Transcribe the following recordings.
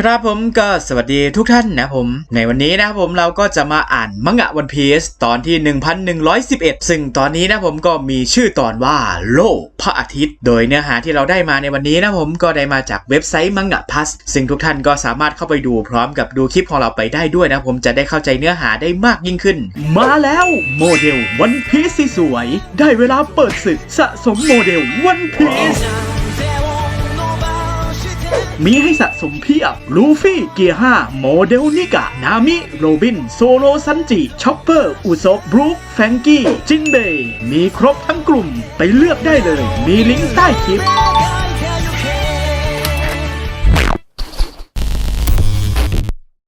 ครับผมก็สวัสดีทุกท่านนะผม ในวันนี้นะครับผมเราก็จะมาอ่านมังงะวันพีซตอนที่ 1111 ซึ่งตอนนี้นะผมก็มีชื่อตอนว่าโลกพระอาทิตย์ โดยเนื้อหาที่เราได้มาในวันนี้นะผมก็ได้มาจากเว็บไซต์มังงะพัสซึ่งทุกท่านก็สามารถเข้าไปดูพร้อมกับดูคลิปของเราไปได้ด้วยนะผมจะได้เข้าใจเนื้อหาได้มากยิ่งขึ้น มาแล้วโมเดลวันพีซสวย ได้เวลาเปิดศึกสะสมโมเดลวันพีซ มีให้สะสมเพียบ ลูฟี่ เกียร์5โมเดลนิกะ นามิ โรบิน โซโลซันจิ ช็อปเปอร์ อุซบบรูคแฟงกี้ จินเบย์มีครบทั้งกลุ่ม ไปเลือกได้เลย มีลิงก์ใต้คลิป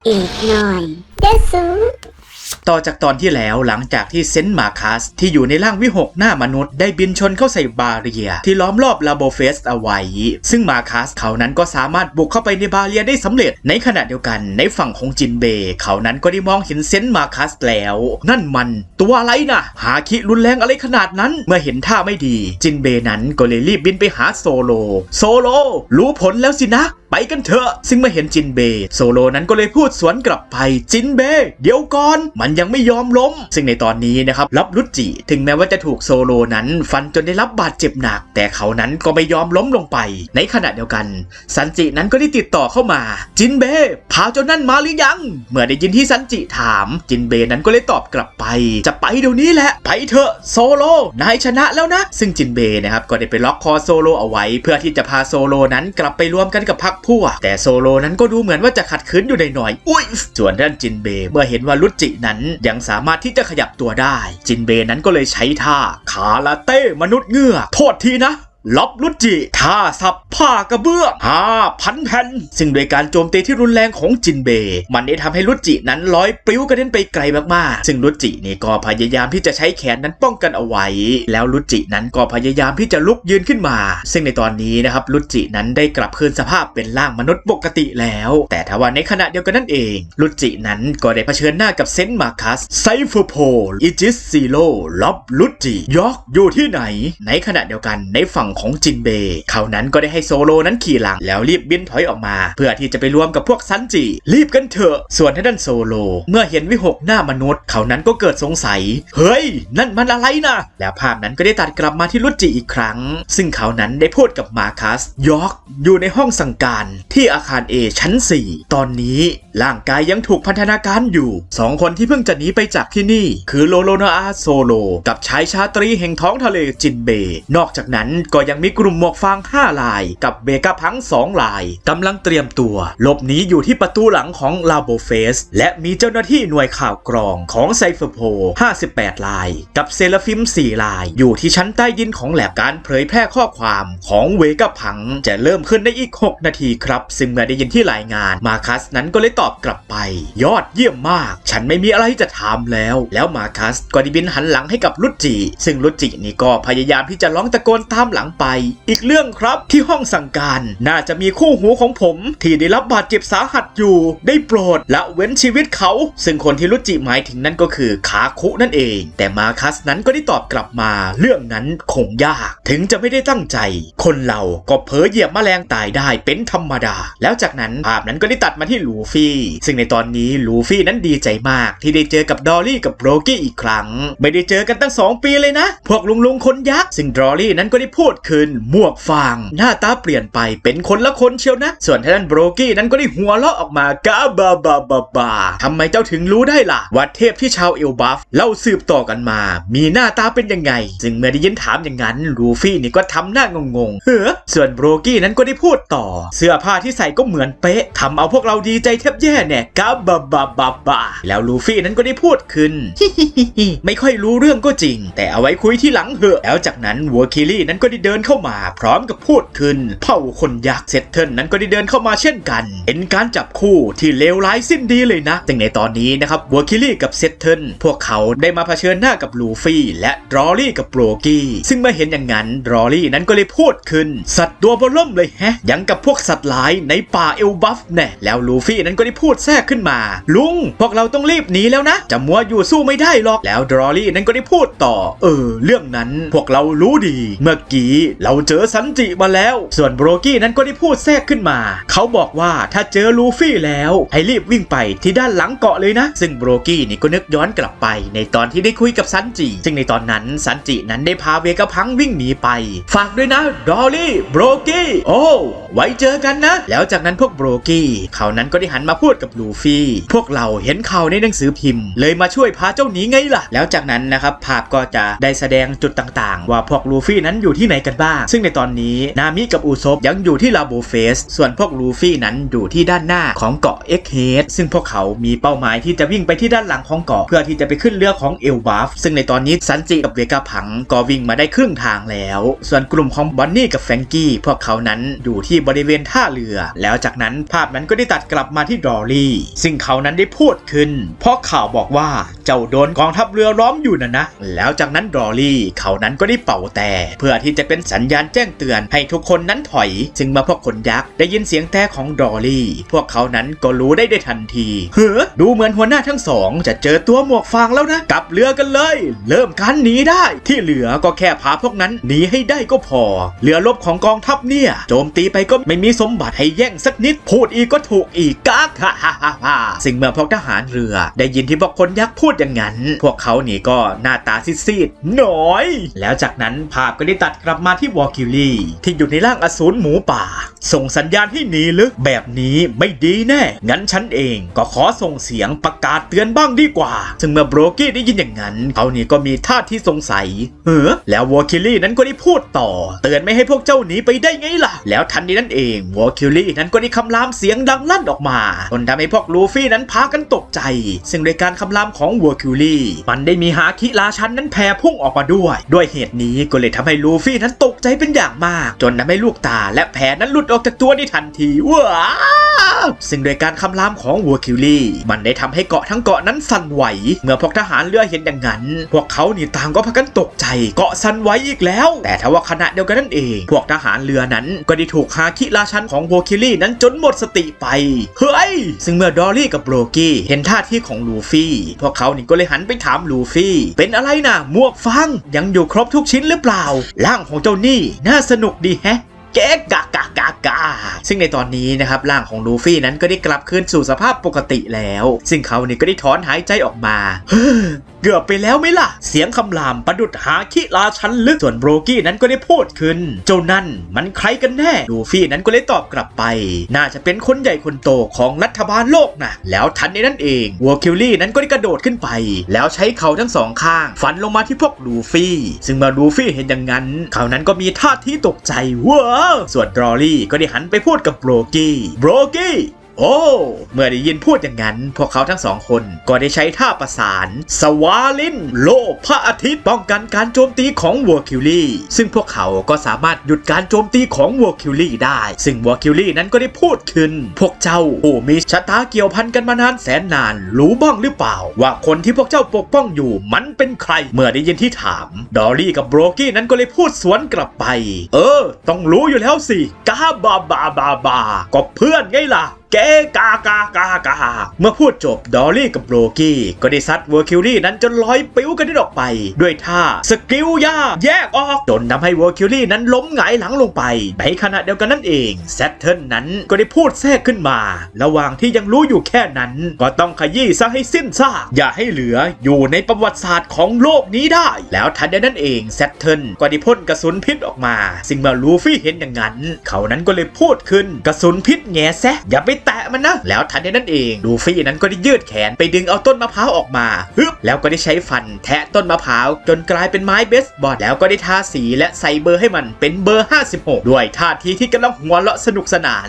อีกหน่อยเดซู ต่อจากตอนที่แล้วหลังจากที่เซนต์มาคัสที่อยู่ในร่างวิหกหน้ามนุษย์ได้บินชนเข้าใส่บาเรีย ที่ล้อมรอบลาโบเฟสเอาไว้ ซึ่งมาคัสเขานั้นก็สามารถบุกเข้าไปในบาเรียได้สำเร็จ ในขณะเดียวกันในฝั่งของจินเบยเขานั้นก็ได้มองเห็นเซนต์มาคัสแล้ว นั่นมันตัวอะไรนะหาคิรุนแรงอะไรขนาดนั้น เมื่อเห็นท่าไม่ดี จินเบยนั้นก็เลยรีบบินไปหาโซโล โซโลรู้ผลแล้วสินะ ไปกันเถอะ ซึ่งเมื่อเห็นจินเบย์โซโลนั้นก็เลยพูดสวนกลับไปจินเบย์เดี๋ยวก่อน มันยังไม่ยอมล้ม ซึ่งในตอนนี้นะครับรับรุจิ ถึงแม้ว่าจะถูกโซโลนั้นฟันจนได้รับบาดเจ็บหนัก แต่เขานั้นก็ไม่ยอมล้มลงไป ในขณะเดียวกัน ซันจินั้นก็ได้ติดต่อเข้ามา จินเบย์พาเจ้านั่นมาหรือยัง เมื่อได้ยินที่ซันจิถาม จินเบย์นั้นก็เลยตอบกลับไป จะไปเดี๋ยวนี้แหละ ไปเถอะโซโลนายชนะแล้วนะ ซึ่งจินเบย์นะครับก็ได้ไปล็อกคอโซโลเอาไว้ เพื่อที่จะพาโซโลนั้นกลับไปรวมกันกับพรรคพวก แต่โซโลนั้นก็ดูเหมือนว่าจะขัดขืนอยู่หน่อยๆอุ้ยส่วนด้านจินเบย์เมื่อเห็นว่ารุจินั้นยังสามารถที่จะขยับตัวได้ จินเบย์นั้นก็เลยใช้ท่า ขาลาเต้มนุษย์เงือกโทษทีนะ ล็อบลุจิท่าสับผ้ากระเบื้องห้าพันแผ่นซึ่งโดยการโจมตีที่รุนแรงของจินเบ มันได้ทำให้ลุจินั้นลอยปลิวกระเด็นไปไกลมากๆ ซึ่งลุจินี่ก็พยายามที่จะใช้แขนนั้นป้องกันเอาไว้ แล้วลุจินั้นก็พยายามที่จะลุกยืนขึ้นมา ซึ่งในตอนนี้นะครับลุจินั้นได้กลับคืนสภาพเป็นร่างมนุษย์ปกติแล้ว แต่ทว่าในขณะเดียวกันนั่นเองลุจินั้นก็ได้เผชิญหน้ากับเซนต์มาคัสไซเฟอร์โพลอิจิสซีโรล็อบลุจิยอกอยู่ที่ไหน ในขณะเดียวกันในฝั่งของจินเบย์เขานั้นก็ได้ให้โซโลนั้นขี่หลัง แล้วรีบบินถอยออกมา เพื่อที่จะไปรวมกับพวกซันจิรีบกันเถอะ ส่วนทางด้านโซโล เมื่อเห็นวิหกหน้ามนุษย์ เขานั้นก็เกิดสงสัย เฮ้ย นั่นมันอะไรนะแล้วภาพนั้นก็ได้ตัดกลับมาที่ลุจิอีกครั้ง ซึ่งเขานั้นได้พูดกับมาคัสยอกอยู่ในห้องสั่งการที่อาคาร A ชั้น 4 ตอนนี้ร่างกายยังถูกพันธนาการอยู่สองคนที่เพิ่งจะหนีไปจากที่นี่ คือโลโลนาอาโซโล กับชายชาตรีแห่งท้องทะเลจินเบ นอกจากนั้นก็ยังมีกลุ่มหมวกฟาง 5 ลาย กับเบกาพัง 2 ลายกำลังเตรียมตัวหลบหนีอยู่ที่ประตูหลังของลาโบเฟส และมีเจ้าหน้าที่หน่วยข่าวกรองของไซเฟอร์โพ58 ลาย กับเซลฟิม 4 ลาย อยู่ที่ชั้นใต้ดินของแลบการเผยแพร่ข้อความของเวกาพัง จะเริ่มขึ้นได้อีก 6 นาทีครับ ซึ่งเมื่อได้ยินที่รายงานมาคัสนั้นก็เลยตอบกลับไป ยอดเยี่ยมมาก ฉันไม่มีอะไรจะถามแล้ว แล้วมาคัสก็ได้บินหันหลังให้กับลุจิซึ่งลุจินี่ก็พยายามที่จะร้องตะโกนตามหลังไปอีกเรื่องครับที่ห้องสั่งการ น่าจะมีคู่หูของผม ที่ได้รับบาดเจ็บสาหัสอยู่ ได้โปรดละเว้นชีวิตเขา ซึ่งคนที่ลุจิหมายถึงนั่นก็คือคาคุนั่นเอง แต่มาคัสนั้นก็ได้ตอบกลับมา เรื่องนั้นคงยาก ถึงจะไม่ได้ตั้งใจ คนเราก็เผลอเหยียบแมลงตายได้เป็นธรรมดา แล้วจากนั้นภาพนั้นก็ได้ตัดมาที่ลูฟี่ ซึ่งในตอนนี้ลูฟี่นั้นดีใจมาก ที่ได้เจอกับดอลลี่กับโบรกี้อีกครั้ง ไม่ได้เจอกันตั้งสองปีเลยนะ พวกลุงลุงคนยักษ์ซึ่งดอลลี่นั้นก็ได้พูดขึ้นหมวกฟาง หน้าตาเปลี่ยนไปเป็นคนละคนเชียวนะ ส่วนทางด้านโบรกี้นั้นก็ได้หัวเราะออกมากาบาบาบาบาทำไมเจ้าถึงรู้ได้ล่ะว่าเทพที่ชาวเอลบัฟเล่าสืบต่อกันมา มีหน้าตาเป็นยังไงซึ่งเมื่อได้ยินถามอย่างนั้นลูฟี่นี่ก็ทำหน้างงๆเฮ้อส่วนโบรกี้นั้นก็ได้พูดต่อ เสื้อผ้าที่ใส่ก็เหมือนเป๊ะทำเอาพวกเราดีใจแทบแย่แน่กาบาบาบาบาแล้วลูฟี่นั้นก็ได้พูดขึ้นไม่ค่อยรู้เรื่องก็จริง แต่เอาไว้คุยที่หลังเหอะแล้วจากนั้นวัวคิลี่นั้นก็ได้เดินเข้ามาพร้อมกับพูดขึ้น เผ่าคนยักษ์เซตเทิลนั้นก็ได้เดินเข้ามาเช่นกันเป็นการจับคู่ที่เลวร้ายสิ้นดีเลยนะแต่ในตอนนี้นะครับวัวคิลี่กับเซตเทิลพวกเขาได้มาเผชิญหน้ากับลูฟี่ และดรอรี่กับโบรกี้ซึ่งเมื่อเห็นอย่างนั้นดรอรี่นั้นก็เลยพูดขึ้น สัตว์ตัวบอเริ่มเลยแฮะยังกับพวกสัตว์ร้ายในป่าเอลบัฟแน่แล้วลูฟี่นั้นก็ได้พูดแทรกขึ้นมา ลุง พวกเราต้องรีบหนีแล้วนะ จะมัวอยู่สู้ไม่ได้หรอกแล้วดรอรี่นั้นก็ได้พูดต่อ เออ เรื่องนั้นพวกเรารู้ดี เมื่อกี้นี้ เราเจอซันจิมาแล้ว ส่วนโบรกี้นั้นก็ได้พูดแทรกขึ้นมา เขาบอกว่าถ้าเจอลูฟี่แล้วให้รีบวิ่งไปที่ด้านหลังเกาะเลยนะ ซึ่งโบรกี้นี่ก็นึกย้อนกลับไป ในตอนที่ได้คุยกับซันจิ ซึ่งในตอนนั้นซันจินั้นได้พาเวกาพังวิ่งหนีไป ฝากด้วยนะดอลลี่โบรกี้โอ้ไว้เจอกันนะ แล้วจากนั้นพวกโบรกี้เขานั้นก็ได้หันมาพูดกับลูฟี่ พวกเราเห็นข่าวในหนังสือพิมพ์ เลยมาช่วยพาเจ้าหนีไงล่ะ แล้วจากนั้นนะครับภาพก็จะได้แสดงจุดต่างๆ ว่าพวกลูฟี่นั้นอยู่ที่ไหนกันบ้าง ซึ่งในตอนนี้นามิกับอูซบยังอยู่ที่ลาโบเฟส ส่วนพวกลูฟี่นั้นอยู่ที่ด้านหน้าของเกาะเอ็กเฮดซึ่งพวกเขามีเป้าหมายที่จะวิ่งไปที่ด้านหลังของเกาะเพื่อที่จะไปขึ้นเรือของเอลบัฟซึ่งในตอนนี้ซันจิกับเวกาพังก็วิ่งมาได้ครึ่งทางแล้ว ส่วนกลุ่มของบอนนี่กับแฟงกี้พวกเขานั้นอยู่ที่บริเวณท่าเรือ แล้วจากนั้นภาพนั้นก็ได้ตัดกลับมาที่ดอลลี่ ซึ่งเขานั้นได้พูดขึ้น เพราะข่าวบอกว่าเจ้าโดนกองทัพเรือล้อมอยู่นะนะ แล้วจากนั้นดอลลี่เขานั้นก็ได้เป่าแต่ เพื่อที่จะเป็นสัญญาณแจ้งเตือนให้ทุกคนนั้นถอย ซึ่งเมื่อพวกขนยักษ์ได้ยินเสียงแต่ของดอลลี่ พวกเขานั้นก็รู้ได้ได้ทันที เฮ้อดูเหมือนหัวหน้าทั้งสอง จะเจอตัวหมวกฟางแล้วนะกลับเรือกันเลย เริ่มการหนีได้ ที่เหลือก็แค่พาพวกนั้นหนีให้ได้ก็พอ เรือรบของกองทัพเนี่ย โจมตีไปก็ไม่มีสมบัติให้แย่งสักนิด พูดอีกก็ถูกอีกกากฮ่าฮ่าฮ่าสิ่งเมื่อพวกทหารเรือ ได้ยินที่พวกคนยักษ์พูดอย่างนั้น พวกเขานี่ก็หน้าตาซีดๆหน่อย แล้วจากนั้นภาพก็ได้ตัดกลับมาที่วอลคิลี่ที่อยู่ในร่างอสูรหมูป่า ส่งสัญญาณให้หนีลึกแบบนี้ไม่ดีแน่ งั้นฉันเองก็ขอส่งเสียงประกาศเตือนบ้างดีกว่า ซึ่งเมื่อโบรกี้ได้ยินอย่างนั้นเขานี่ก็มีท่าที่สงสัยเฮ้อแล้ววอลคิลี่นั้นก็ได้พูดต่อ เตือนไม่ให้พวกเจ้าหนีไปได้ไงล่ะ แล้วทันนี้นั่นเองวอลคิลี่นั้นก็ได้คำรามเสียงดังลั่นออกมาจนทำให้พวกลูฟี่นั้นพากันตกใจ ซึ่งโดยการคำรามของวอลคิลี่มันได้มีหาคิราชันนั้นแผ่พุ่งออกมาด้วย ด้วยเหตุนี้ก็เลยทำให้ลูฟี่นั้นตกใจเป็นอย่างมาก จนทำให้ลูกตาและแผลนั้นหลุดออกจากตัวในทันทีว้า ซึ่งโดยการคำรามของวัวคิลลี่มันได้ทำให้เกาะทั้งเกาะนั้นสั่นไหว เมื่อพวกทหารเรือเห็นอย่างนั้น พวกเขานี่ต่างก็พากันตกใจเกาะสั่นไหวอีกแล้ว แต่ทว่าขณะเดียวกันนั่นเอง พวกทหารเรือนั้นก็ได้ถูกฮาคิราชันของวัวคิลลี่นั้นจนหมดสติไป เฮ้ย ซึ่งเมื่อดอลลี่กับโบรกี้เห็นท่าที่ของลูฟี่ พวกเขานี่ก็เลยหันไปถามลูฟี่ เป็นอะไรนะหมวกฟางยังอยู่ครบทุกชิ้นหรือเปล่า ร่างของเจ้านี่น่าสนุกดีแฮะ เก๊กะกะกะกะซึ่งในตอนนี้นะครับร่างของลูฟี่นั้นก็ได้กลับคืนสู่สภาพปกติแล้ว ซึ่งเขานี่ก็ได้ถอนหายใจออกมา เกือบไปแล้วไหมล่ะ เสียงคำรามประดุดหาคิราชันลึกส่วนโบรกี้นั้นก็ได้พูดขึ้น เจ้านั่นมันใครกันแน่ลูฟี่นั้นก็เลยตอบกลับไป น่าจะเป็นคนใหญ่คนโตของรัฐบาลโลกนะแล้วทันในนั้นเองวัวคิลลี่นั้นก็ได้กระโดดขึ้นไป แล้วใช้เขาทั้งสองข้าง ฟันลงมาที่พวกลูฟี่ ซึ่งเมื่อลูฟี่เห็นอย่างนั้นเขานั้นก็มีท่าทีตกใจว้าส่วนดรอลี่ก็ได้หันไปพูดกับโบรกี้โบรกี้ โอ้ เมื่อได้ยินพูดอย่างนั้น พวกเขาทั้งสองคนก็ได้ใช้ท่าประสาน สวาลิน โลพระอาทิตย์ป้องกันการโจมตีของวัวคิลลี่ซึ่งพวกเขาก็สามารถหยุดการโจมตีของวัวคิลลี่ได้ ซึ่งวัวคิลลี่นั้นก็ได้พูดขึ้น พวกเจ้าผู้มีชะตาเกี่ยวพันกันมานานแสนนาน รู้บ้างหรือเปล่า ว่าคนที่พวกเจ้าปกป้องอยู่มันเป็นใคร เมื่อได้ยินที่ถาม ดอลลี่กับโบรกี้นั้นก็เลยพูดสวนกลับไป เออ ต้องรู้อยู่แล้วสิกาบาบาบาบาก็เพื่อนไงล่ะเกกากากากาเมื่อพูดจบดอลลี่กับโบรกี้ก็ได้ซัดเวอร์คิวรี่นั้นจนลอยปิ้วกันได้ออกไป ด้วยท่าสกิลยาแยกออกจนทำให้เวอร์คิวรี่นั้นล้มหงายหลังลงไปในขณะเดียวกันนั่นเองแซตเทิลนั้นก็ได้พูดแทรกขึ้นมา ระหว่างที่ยังรู้อยู่แค่นั้น ก็ต้องขยี้ซะให้สิ้นซากอย่าให้เหลืออยู่ในประวัติศาสตร์ของโลกนี้ได้ แล้วทันใดนั้นเองแซตเทิลก็ได้พ่นกระสุนพิษออกมาสิ่งเมื่อลูฟี่เห็นอย่างนั้น เขานั้นก็เลยพูดขึ้นกระสุนพิษแง่แซะอย่าไปแตะมันนะ แล้วทันใดนั้นเองลูฟี่นั้นก็ได้ยืดแขนไปดึงเอาต้นมะพร้าวออกมาฮึบแล้วก็ได้ใช้ฟันแทะต้นมะพร้าวจนกลายเป็นไม้เบสบอลแล้วก็ได้ทาสีและใส่เบอร์ให้มันเป็นเบอร์ 56 ด้วยท่าทีที่กำลังหัวเราะสนุกสนาน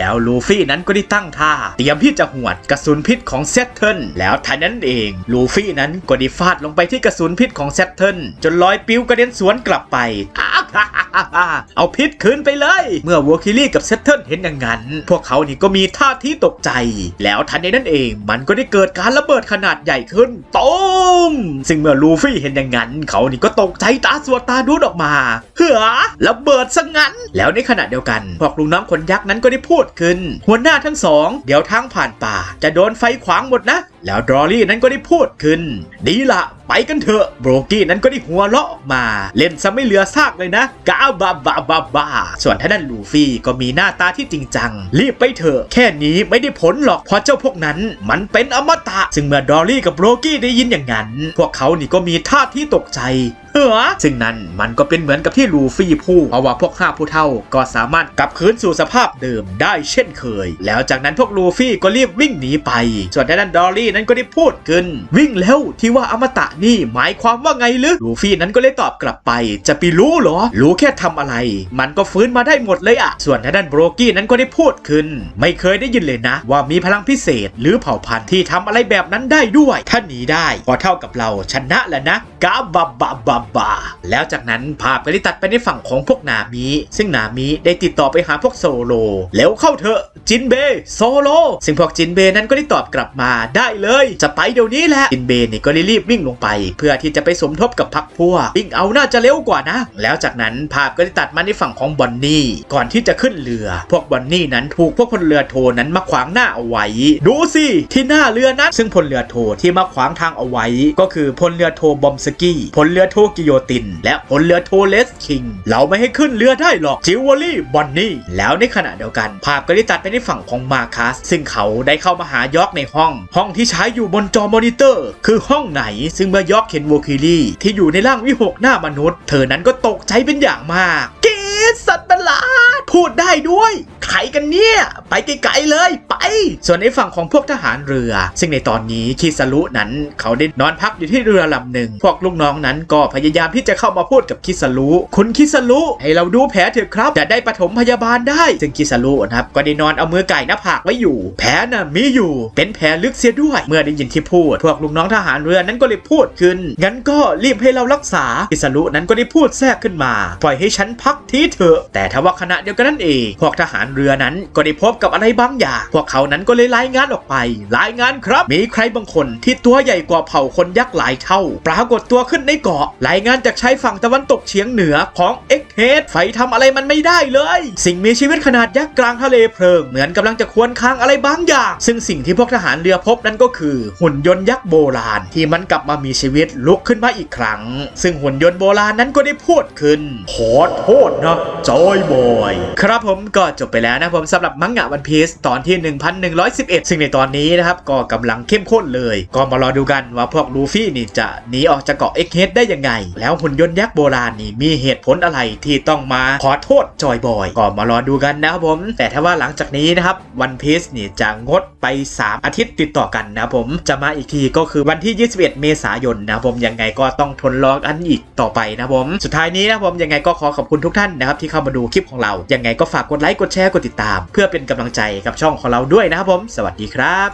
แล้วลูฟี่นั้นก็ได้ตั้งท่า เตรียมที่จะหวดกระสุนพิษของเซตเทิลแล้วทันนั้นเองลูฟี่นั้นก็ได้ฟาดลงไปที่กระสุนพิษของเซตเทิลจนลอยปิ้วกระเด็นสวนกลับไป เอาพิษคืนไปเลย เมื่อวัวคิลี่กับเซตเทิลเห็นอย่างนั้น พวกเขานี่ก็มีท่าทีตกใจ แล้วทันในนั้นเอง มันก็ได้เกิดการระเบิดขนาดใหญ่ขึ้นตูมซึ่งเมื่อลูฟี่เห็นอย่างนั้น เขานี่ก็ตกใจตาสวดตาดูดออกมาเหือระเบิดซะงั้น แล้วในขณะเดียวกันพวกลุงน้องคนยักษ์นั้นก็ได้พูดขึ้น หัวหน้าทั้งสอง เดี๋ยวทางผ่านป่า จะโดนไฟขวางหมดนะ แล้วดรอลลี่นั้นก็ได้พูดขึ้น ดีละไปกันเถอะโบรกี้นั้นก็ได้หัวเราะมา เล่นซะไม่เหลือซากเลยนะกาบาบาบาบาส่วนท่านั้นลูฟี่ก็มีหน้าตาที่จริงจัง รีบไปเถอะแค่นี้ไม่ได้ผลหรอกเพราะเจ้าพวกนั้น มันเป็นอมตะ ซึ่งเมื่อดอลลี่กับโบรกี้ได้ยินอย่างนั้น พวกเขานี่ก็มีท่าที่ตกใจเออซึ่งนั้นมันก็เป็นเหมือนกับที่ลูฟี่พูดเพราะว่าพวกห้าผู้เท่าก็สามารถกลับคืนสู่สภาพเดิมได้เช่นเคย แล้วจากนั้นพวกลูฟี่ก็รีบวิ่งหนีไป ส่วนด้านนั้นดอลลี่นั้นก็ได้พูดขึ้น วิ่งแล้วที่ว่าอมตะนี่หมายความว่าไงลึลูฟี่นั้นก็เลยตอบกลับไป จะไปรู้เหรอ รู้แค่ทำอะไร มันก็ฟื้นมาได้หมดเลยอะส่วนทางด้านโบรกี้นั้นก็ได้พูดขึ้น ไม่เคยได้ยินเลยนะ ว่ามีพลังพิเศษ หรือเผ่าพันธุ์ที่ทำอะไรแบบนั้นได้ด้วย ถ้าหนีได้ก็เท่ากับเราชนะแล้วนะกาบาบาบาบาแล้วจากนั้นภาพก็ได้ตัดไปในฝั่งของพวกนามิ ซึ่งนามิได้ติดต่อไปหาพวกโซโล แล้วเข้าเถอะจินเบโซโล ซึ่งพวกจินเบนั้นก็ได้ตอบกลับมาได้เลยจะไปเดี๋ยวนี้แหละจินเบนี่ก็รีบวิ่งลงไป เพื่อที่จะไปสมทบกับพักพวกวิ่งเอาน่าจะเร็วกว่านะ แล้วจากนั้นภาพก็ได้ตัดมาในฝั่งของบอนนี่ก่อนที่จะขึ้นเรือ พวกบอนนี่นั้นถูกพวกพลเรือโทนั้นมาขวางหน้าเอาไว้ ดูสิที่หน้าเรือนั้น ซึ่งพลเรือโทที่มาขวางทางเอาไว้ ก็คือพลเรือโทบอมสกี้พลเรือโทกิโยติน และพลเรือโทเลสคิงเราไม่ให้ขึ้นเรือได้หรอกจิวเวลลี่บอนนี่แล้วในขณะเดียวกัน ภาพก็ได้ตัดไปในฝั่งของมาคัสซึ่งเขาได้เข้ามาหายอกในห้อง ห้องที่ใช้อยู่บนจอมอนิเตอร์ คือห้องไหน ซึ่งเมื่อยอกเห็นโวคิลี่ที่อยู่ในร่างวิหกหน้ามนุษย์ เธอนั้นก็ตกใจเป็นอย่างมาก พูดได้ด้วยใครกันเนี่ย ไปไกลๆเลยไป ส่วนในฝั่งของพวกทหารเรือ ซึ่งในตอนนี้คิสรุนั้นเขาได้นอนพักอยู่ที่เรือลำหนึ่ง พวกลูกน้องนั้นก็พยายามที่จะเข้ามาพูดกับคิสรุคุณคิสรุให้เราดูแผลเถอะครับ จะได้ปฐมพยาบาลได้ ซึ่งคิสรุนะครับก็ได้นอนเอามือไก่หน้าผากไว้อยู่ แผลน่ะมีอยู่ เป็นแผลลึกเสียด้วย เมื่อได้ยินที่พูด พวกลูกน้องทหารเรือนั้นก็เลยพูดขึ้น งั้นก็รีบให้เรารักษาคิสรุนั้นก็ได้พูดแทรกขึ้นมา ปล่อยให้ฉันพักทีเถอะ แต่ทว่าขณะเดียวกันนั่นเอง พวกทหารเรือนั้นก็ได้พบกับอะไรบางอย่าง พวกเขานั้นก็เลยรายงานออกไป รายงานครับ มีใครบางคนที่ตัวใหญ่กว่าเผ่าคนยักษ์หลายเท่า ปรากฏตัวขึ้นในเกาะ รายงานจากชายฝั่งตะวันตกเฉียงเหนือของเอ็กเฮดไฟทำอะไรมันไม่ได้เลย สิ่งมีชีวิตขนาดยักษ์กลางทะเลเพลิง เหมือนกำลังจะควนค้างอะไรบางอย่าง ซึ่งสิ่งที่พวกทหารเรือพบนั้นก็คือหุ่นยนต์ยักษ์โบราณ ที่มันกลับมามีชีวิตลุกขึ้นมาอีกครั้ง ซึ่งหุ่นยนต์โบราณนั้นก็ได้พูดขึ้นขอโทษนะจอยบอยครับผมก็จบไปแล้วนะผมสำหรับมังงะวันพีซตอนที่ 1111 ซึ่งในตอนนี้นะครับก็กำลังเข้มข้นเลย ก็มารอดูกันว่าพวกลูฟี่นี่จะหนีออกจากเกาะเอ็กเฮดได้ยังไง แล้วหุ่นยนต์ยักษ์โบราณนี่มีเหตุผลอะไรที่ต้องมาขอโทษจอยบอย ก็มารอดูกันนะครับผม แต่ถ้าว่าหลังจากนี้นะครับวันพีซนี่จะงดไป 3 อาทิตย์ติดต่อกันนะผมจะมาอีกทีก็คือวันที่ 21 เมษายนนะผมยังไงก็ต้องทนรอกันอีกต่อไปนะผมสุดท้ายนี้นะผมยังไงก็ขอขอบคุณทุกท่านนะครับที่เข้ามาดูคลิปของเรายังไงก็ฝากกดไลค์กดแชร์กดติดตาม เพื่อเป็นกำลังใจกับช่องของเราด้วยนะครับผม สวัสดีครับ